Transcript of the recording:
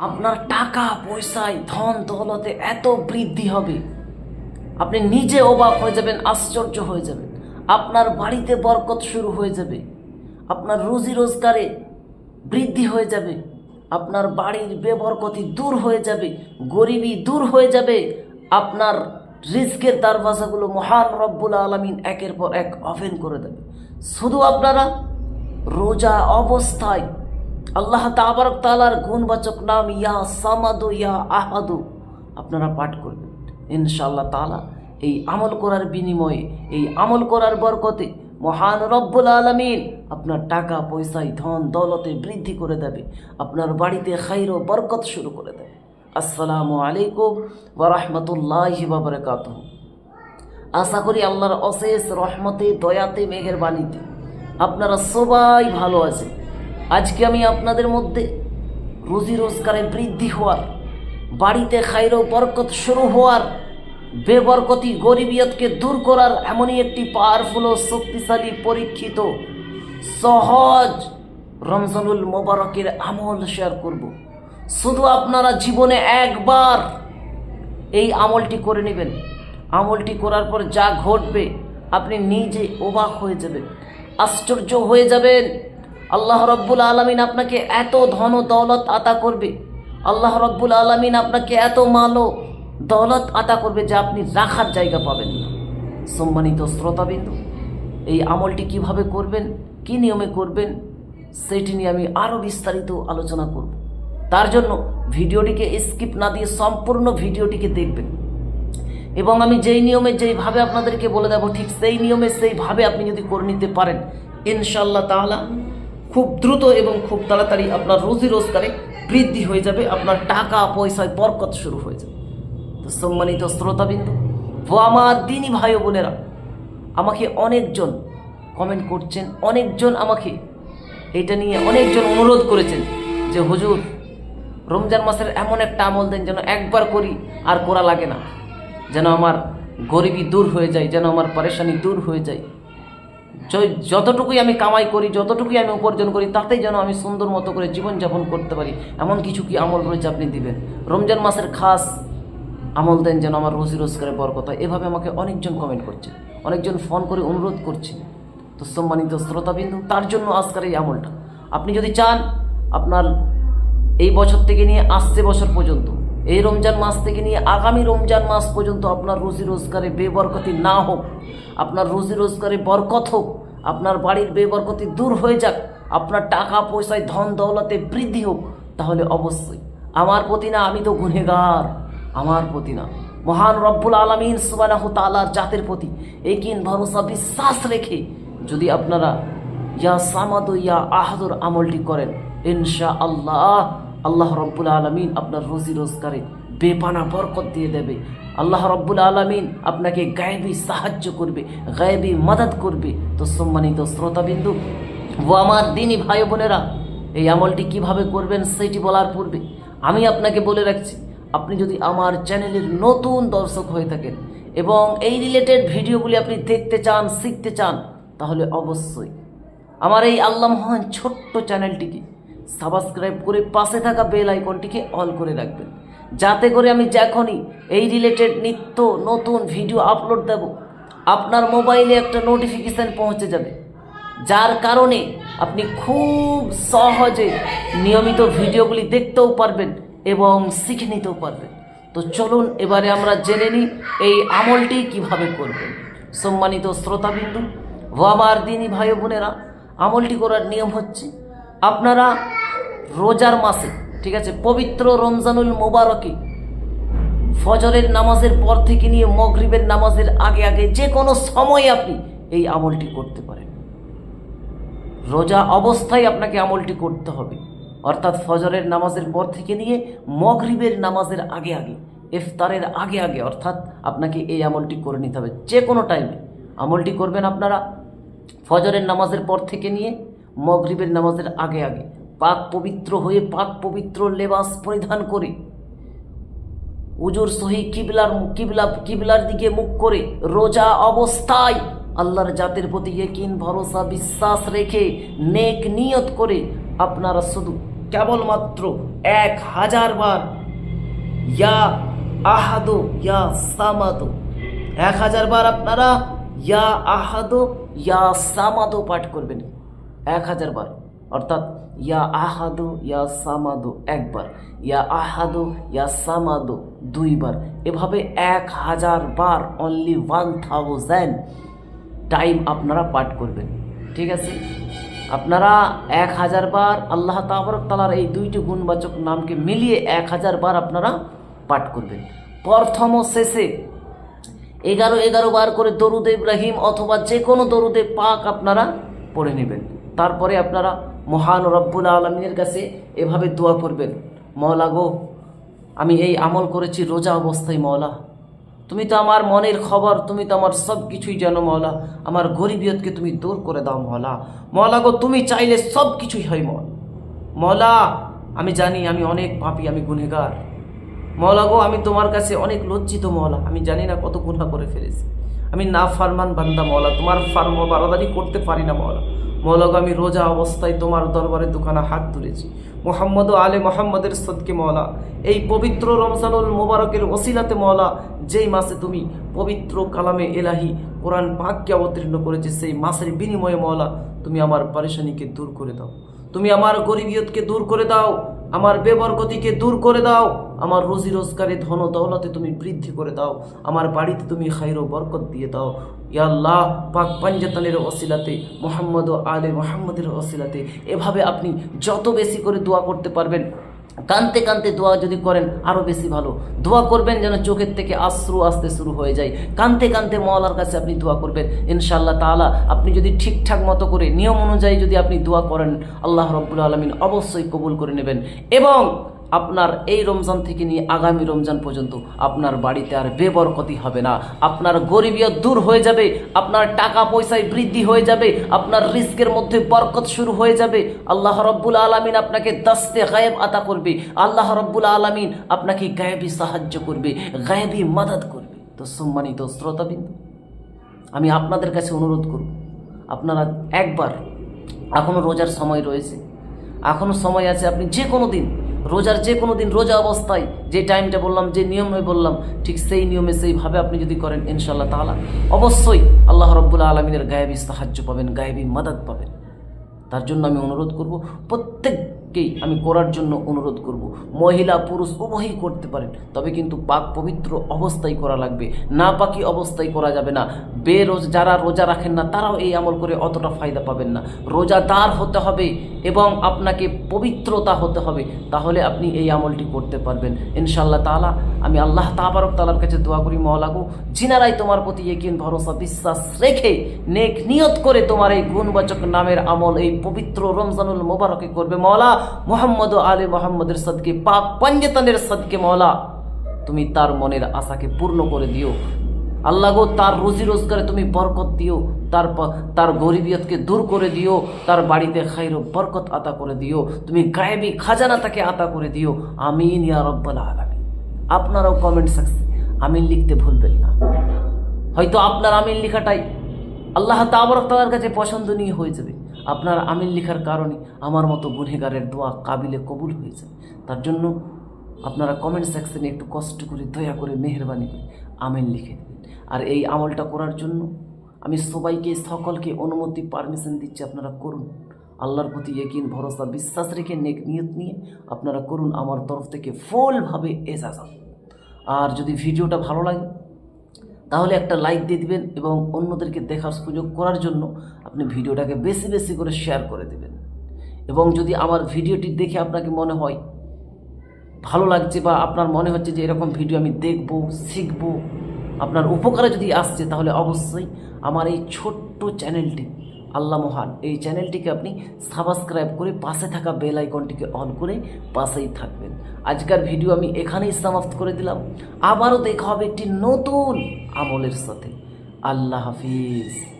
আপনার টাকা, পয়সায় ধন দৌলতে এত বৃদ্ধি হবে। আপনি নিজে অবাক হয়ে যাবেন, আশ্চর্য হয়ে যাবেন। আপনার বাড়িতে বরকত শুরু হয়ে যাবে। আপনার রুজি রোজগারে বৃদ্ধি হয়ে যাবে। আপনার বাড়ির বেবরকতি দূর হয়ে যাবে, গরিবী দূর হয়ে যাবে। আপনার রিস্কের দরওয়াজাগুলো মহান রব্বুল আলমিন একের পর এক অফেন করে দেবে। শুধু আপনারা রোজা অবস্থায় আল্লাহ তাবারক তালার গুণবাচক নাম ইয়া সামাদু, ইয়া আহাদু। আপনারা পাঠ করবেন। ইনশাআল্লাহ তালা এই আমল করার বিনিময়ে, এই আমল করার বরকতে মহান রব্বুল আলমিন আপনার টাকা পয়সায় ধন, দৌলতে বৃদ্ধি করে দেবে। আপনার বাড়িতে খাইর বরকত শুরু করে দেবে। আসসালামু আলাইকুম ওরহমতুল্লাহ বাবরকাত আশা করি আল্লাহর অশেষ রহমতে, দয়াতে মেঘের বাণীতে আপনারা সবাই ভালো আছে আজকে আমি আপনাদের মধ্যে রুজি রোজগারে বৃদ্ধি হওয়ার, বাড়িতে খাইর বরকত শুরু হওয়ার, বেবরকতি গরিবিয়তকে দূর করার এমনই একটি পাওয়ারফুল ও শক্তিশালী পরীক্ষিত, সহজ রমজানুল মোবারকের আমল শেয়ার করব। শুধু আপনারা জীবনে একবার এই আমলটি করে নেবেন। আমলটি করার পর যা ঘটবে, আপনি নিজে অবাক হয়ে যাবেন, আশ্চর্য হয়ে যাবেন। আল্লাহ রব্বুল আলমিন আপনাকে এত ধন দৌলত আতা করবে। আল্লাহ রব্বুল আলমিন আপনাকে এত মালো দৌলত আতা করবে যে আপনি রাখার জায়গা পাবেন না। সম্মানিত শ্রোতাবিন্দু, এই আমলটি কীভাবে করবেন, কি নিয়মে করবেন, সেটি নিয়ে আমি আরও বিস্তারিত আলোচনা করব। তার জন্য ভিডিওটিকে স্কিপ না দিয়ে সম্পূর্ণ ভিডিওটিকে দেখবেন। এবং আমি যেই নিয়মে যেইভাবে আপনাদেরকে বলে দেবো, ঠিক সেই নিয়মে সেইভাবে আপনি যদি করে নিতে পারেন ইনশাল্লাহ তাহলে খুব দ্রুত এবং খুব তাড়াতাড়ি আপনার রুজি রোজগারে বৃদ্ধি হয়ে যাবে, আপনার টাকা পয়সায় বরকত শুরু হয়ে যাবে। তো সম্মানিত শ্রোতাবিন্দু, ও আমার দিনই ভাই বোনেরা, আমাকে অনেকজন কমেন্ট করছেন, অনেকজন আমাকে এটা নিয়ে অনেকজন অনুরোধ করেছেন যে, হুজুর, রমজান মাসের এমন একটা আমল দেন যেন একবার করি আর করা লাগে না। যেন আমার গরিবী দূর হয়ে যায়, যেন আমার পরেশানি দূর হয়ে যায়। যতটুকুই আমি কামাই করি, যতটুকুই আমি উপার্জন করি, তাতেই যেন আমি সুন্দর মতো করে জীবনযাপন করতে পারি। এমন কিছু কি আমল রয়েছে আপনি দিবেন? রমজান মাসের খাস আমল দেন যেন আমার রোজি রোজগারে বরকত হয়। এভাবে আমাকে অনেকজন কমেন্ট করছে, অনেকজন ফোন করে অনুরোধ করছে। তো সম্মানিত শ্রোতাবিন্দু, তার জন্য আজকের এই আমলটা। আপনি যদি চান আপনার এই বছর থেকে নিয়ে আসছে বছর পর্যন্ত, এই রমজান মাস থেকে নিয়ে আগামী রমজান মাস পর্যন্ত আপনার রুজি রোজগারে বেবরকতি না হোক, আপনার রুজি রোজগারে বরকত হোক আপনার বাড়ির বেবরকতি দূর হয়ে যাক, আপনার টাকা পয়সায় ধন দৌলতে বৃদ্ধি হোক, তাহলে অবশ্যই। আমার প্রতি না, আমি তো গুনেগার আমার প্রতি না। মহান রব্বুল আলমিন সুবানাহ তালার জাতের প্রতি একিন ভরসা, বিশ্বাস রেখে যদি আপনারা ইয়া সামাদ ইয়া আহাদুর আমলটি করেন ইনশা আল্লাহ আল্লাহ রব্বুল আলমিন আপনার রোজি রোজগারে বেপানা বরকত দিয়ে দেবে। আল্লাহ রব্বুল আলমিন আপনাকে গায়েবী সাহায্য করবে, গায়েবী মদত করবে। তো সম্মানিত শ্রোতাবিন্দু, ও আমার দিনই ভাই বোনেরা, এই আমলটি কীভাবে করবেন সেটি বলার পূর্বে আমি আপনাকে বলে রাখছি, আপনি যদি আমার চ্যানেলের নতুন দর্শক হয়ে থাকেন এবং এই রিলেটেড ভিডিওগুলি আপনি দেখতে চান, শিখতে চান, তাহলে অবশ্যই আমার এই আল্লাহ মহান ছোট্ট চ্যানেলটিকে সাবস্ক্রাইব করে পাশে থাকা বেল আইকনটিকে অল করে রাখবেন। যাতে করে আমি যখনই এই রিলেটেড নিত্য নতুন ভিডিও আপলোড দেব, আপনার মোবাইলে একটা নোটিফিকেশান পৌঁছে যাবে। যার কারণে আপনি খুব সহজে নিয়মিত ভিডিওগুলি দেখতেও পারবেন এবং শিখে নিতেও পারবেন। তো চলুন, এবারে আমরা জেনে নিই এই আমলটি কীভাবে করবেন। সম্মানিত শ্রোতাবিন্দু ও আমার দিনী ভাই বোনেরা, আমলটি করার নিয়ম হচ্ছে, আপনারা রোজার মাসে ঠিক আছে, পবিত্র রমজানুল মোবারকে ফজরের নামাজের পর থেকে নিয়ে মগরিবের নামাজের আগে আগে যে কোনো সময় আপনি এই আমলটি করতে পারেন। রোজা অবস্থায় আপনাকে আমলটি করতে হবে। অর্থাৎ ফজরের নামাজের পর থেকে নিয়ে মগরিবের নামাজের আগে আগে, ইফতারের আগে আগে অর্থাৎ আপনাকে এই আমলটি করে নিতে হবে যে কোনো টাইমে আমলটি করবেন আপনারা ফজরের নামাজের পর থেকে নিয়ে মগরিবের নামাজের আগে আগে। পাক পবিত্র হয়ে পাক পবিত্র লেবাস পরিধান করে। উজুর সহি কিবলার, কিবলা, কিবলার দিকে মুখ করে রোজা অবস্থায় আল্লাহর জাতের প্রতি একিন ভরসা, বিশ্বাস রেখে নেক নিয়ত করে আপনারা শুধু কেবলমাত্র এক হাজার বার ইয়া আহাদো, ইয়া সামাদো। এক হাজার বার আপনারা ইয়া আহাদো, ইয়া সামাদো পাঠ করবেন। এক হাজার বার। অর্থাৎ ইয়া আহাদো, ইয়া সামাদো একবার, ইয়া আহাদো, ইয়া সামাদো দুইবার। এভাবে এক হাজার বার অনলি ওয়ান থাউজেন্ড টাইম আপনারা পাঠ করবেন। ঠিক আছে? আপনারা এক হাজার বার আল্লাহ তাবরক তালার এই দুইটি গুণবাচক নামকে মিলিয়ে এক হাজার বার আপনারা পাঠ করবেন। প্রথম শেষে এগারো এগারো বার করে দরুদ ইব্রাহিম অথবা যে কোনো দরুদে পাক আপনারা পড়ে নেবেন। তারপরে আপনারা মহান রব্বুল আলমিনের কাছে এভাবে দোয়া করবেন মৌলা গো, আমি এই আমল করেছি রোজা অবস্থায় মৌলা তুমি তো আমার মনের খবর, তুমি তো আমার সব কিছুই জানো, মওলা। আমার গরিবিয়তকে তুমি দূর করে দাও মৌলা মৌলা গো, তুমি চাইলে সব কিছুই হয় মৌলা মৌলা আমি জানি আমি অনেক পাপি, আমি গুনেগার মৌলা গো, আমি তোমার কাছে অনেক লজ্জিত মৌলা আমি জানি না কত গুণা করে ফেলেছি। আমি না ফারমান বান্দা মৌলা তোমার ফার্ম বারাদারি করতে পারি না মৌলা মৌলা গো আমি রোজা অবস্থায় তোমার দরবারে দুখানা হাত তুলেছি। মোহাম্মদ আলে মোহাম্মদের সদকে মওলা। এই পবিত্র রমজানুল মোবারকের ওসিলাতে মওলা, যেই মাসে তুমি পবিত্র কালামে এলাহি কোরআন পাককে অবতীর্ণ করেছে, সেই মাসের বিনিময়ে মওলা, তুমি আমার পারেশানিকে দূর করে দাও। তুমি আমার গরিবীয়তকে দূর করে দাও। আমার বেবরগতিকে দূর করে দাও। আমার রুজি রোজগারে ধন দৌলতে তুমি বৃদ্ধি করে দাও। আমার বাড়িতে তুমি খাইরো বরকত দিয়ে দাও। ইয়াল্লাহ পাক পাঞ্জাতালের অসিলাতে মোহাম্মদ ও আলে মোহাম্মদের অসিলাতে এভাবে আপনি যত বেশি করে দোয়া করতে পারবেন কানতে কানতে দোয়া যদি করেন আরও বেশি ভালো। দোয়া করবেন যেন চোখের থেকে আশ্রু আসতে শুরু হয়ে যায়। কানতে কানতে মওলার কাছে আপনি দোয়া করবেন। ইনশাল্লাহ তালা আপনি যদি ঠিকঠাক মতো করে, নিয়ম অনুযায়ী যদি আপনি দোয়া করেন, আল্লাহ রব্বুল আলমিন অবশ্যই কবুল করে নেবেন। এবং আপনার এই রমজান থেকে নিয়ে আগামী রমজান পর্যন্ত আপনার বাড়িতে আর বেবরকতি হবে না। আপনার গরিবিয়ত দূর হয়ে যাবে, আপনার টাকা পয়সায় বৃদ্ধি হয়ে যাবে, আপনার রিস্কের মধ্যে বরকত শুরু হয়ে যাবে। আল্লাহ রব্বুল আলমিন আপনাকে দাস্তে গায়েব আতা করবে। আল্লাহ রব্বুল আলমিন আপনাকে গায়েবি সাহায্য করবে, গায়েবী মাদাদ করবে। তো সম্মানিত শ্রোতাবিন্দু, আমি আপনাদের কাছে অনুরোধ করব, আপনারা একবার এখনও রোজার সময় রয়েছে এখনও সময় আছে, আপনি যে কোনো দিন রোজার যে কোনো দিন, রোজা অবস্থায় যে টাইমটা বললাম, যে নিয়মে বললাম, ঠিক সেই নিয়মে, সেইভাবে আপনি যদি করেন ইনশাল্লাহ তাহলে অবশ্যই আল্লাহ রব্বুল আলমিনের গায়েবী সাহায্য পাবেন, গায়েবী মাদাত পাবেন। তার জন্য আমি অনুরোধ করব প্রত্যেককেই আমি করার জন্য অনুরোধ করব। মহিলা, পুরুষ উভয়ই করতে পারেন, তবে কিন্তু পাক পবিত্র অবস্থায় করা লাগবে। না পাকি অবস্থায় করা যাবে না। বেরোজ যারা রোজা রাখেন না, তারাও এই আমল করে অতটা ফায়দা পাবেন না। রোজাদার হতে হবে এবং আপনাকে পবিত্রতা হতে হবে, তাহলে আপনি এই আমলটি করতে পারবেন। ইনশাল্লাহ তাআলা, আমি আল্লাহ তাবারক তালার কাছে দোয়া করি মহলাগু জিনারাই তোমার প্রতি একিন ভরসা, বিশ্বাস রেখে নেক নিয়ত করে তোমার এই গুণবাচক নামের আমল, এই পবিত্র রমজানুল মোবারকে করবে। মৌলা মোহাম্মদ আলী মোহাম্মদের সদকে, পাক পঞ্জতানের সদকে মৌলা তুমি তার মনের আশাকে পূর্ণ করে দিও। আল্লাহ গো, তার রুজি রোজগারে তুমি বরকত দিও, তার তার গরিবিয়তকে দূর করে দিও, তার বাড়িতে খাইর বরকত আতা করে দিও, তুমি গায়েবি খাজানা তাকে আতা করে দিও। আমিন ইয়া রব্বাল আলামিন। আপনারাও কমেন্ট সেকশন আমিন লিখতে ভুলবেন না। হয়তো আপনার আমিন লেখাটাই আল্লাহ তাবরক তালার কাছে পছন্দনীয় হয়ে যাবে। আপনার আমিন লেখার কারণে আমার মতো গুনহেগারের দোয়া কাবিলে কবুল হয়ে যায় তার জন্য আপনারা কমেন্ট সেকশনে একটু কষ্ট করে, দয়া করে মেহরবানি করে আমিন লিখে দেবেন। আর এই আমলটা করার জন্য আমি সবাইকে, সকলকে অনুমতি পারমিশন দিচ্ছি আপনারা করুন। আল্লাহর প্রতি একিন ভরসা, বিশ্বাস রেখে নেক নিয়ত নিয়ে আপনারা করুন। আমার তরফ থেকে ফুলভাবে এজাজত। আর যদি ভিডিওটা ভালো লাগে তাহলে একটা লাইক দিয়ে দিবেন এবং অন্যদেরকে দেখার সুযোগ করার জন্য আপনি ভিডিওটাকে বেশি বেশি করে শেয়ার করে দেবেন। এবং যদি আমার ভিডিওটি দেখে আপনাকে মনে হয় ভালো লাগছে বা আপনার মনে হচ্ছে যে এরকম ভিডিও আমি দেখব, শিখব, আপনার উপকারে যদি আসছে তাহলে অবশ্যই আমার এই ছোট্ট চ্যানেলটি আল্লাহ মহান, এই চ্যানেলটিকে আপনি সাবস্ক্রাইব করে পাশে থাকা বেল আইকনটিকে অন করে পাশেই থাকবেন। আজকের ভিডিও আমি এখানেই সমাপ্ত করে দিলাম। আবারও দেখা হবে একটি নতুন আমলের সাথে। আল্লাহ হাফিজ।